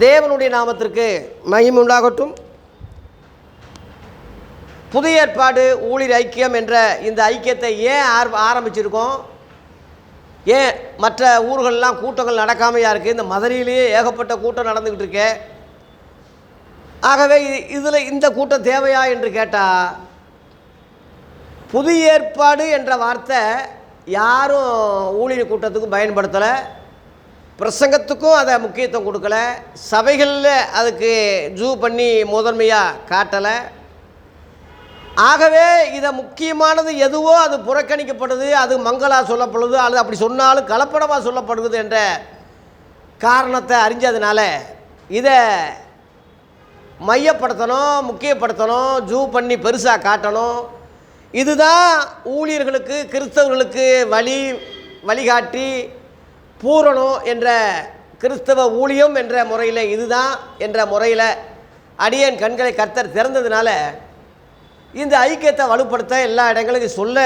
தேவனுடைய நாமத்திற்கு மகிம் உண்டாகட்டும். புதிய ஏற்பாடு ஊழியர் ஐக்கியம் என்ற இந்த ஐக்கியத்தை ஏன் ஆர் ஆரம்பிச்சிருக்கோம்? ஏன் மற்ற ஊர்களெலாம் கூட்டங்கள் நடக்காமையாக இருக்குது இந்த மதுரையிலேயே ஏகப்பட்ட கூட்டம் நடந்துக்கிட்டு இருக்கே. ஆகவே இதில் இந்த கூட்டம் தேவையா என்று கேட்டால் புதிய ஏற்பாடு என்ற வார்த்தை யாரும் ஊழியர் கூட்டத்துக்கும் பயன்படுத்தலை. பிரசங்கத்துக்கும் அதை முக்கியத்துவம் கொடுக்கல. சபைகளில் அதுக்கு ஜூ பண்ணி முதன்மையாக காட்டலை. ஆகவே இதை முக்கியமானது எதுவோ அது புறக்கணிக்கப்படுது அது மங்களாக சொல்லப்படுது அல்லது அப்படி சொன்னாலும் கலப்படமாக சொல்லப்படுது என்ற காரணத்தை அறிஞ்சதுனால இதை மையப்படுத்தணும் முக்கியப்படுத்தணும் ஜூ பண்ணி பெருசாக காட்டணும். இதுதான் ஊழியர்களுக்கு கிறிஸ்தவர்களுக்கு வழி வழிகாட்டி பூரணம் என்ற கிறிஸ்தவ ஊழியம் என்ற முறையில் இதுதான் என்ற முறையில் அடியன் கண்களை கர்த்தர் திறந்ததுனால இந்த ஐக்கியத்தை வலுப்படுத்த எல்லா இடங்களுக்கும் சொல்ல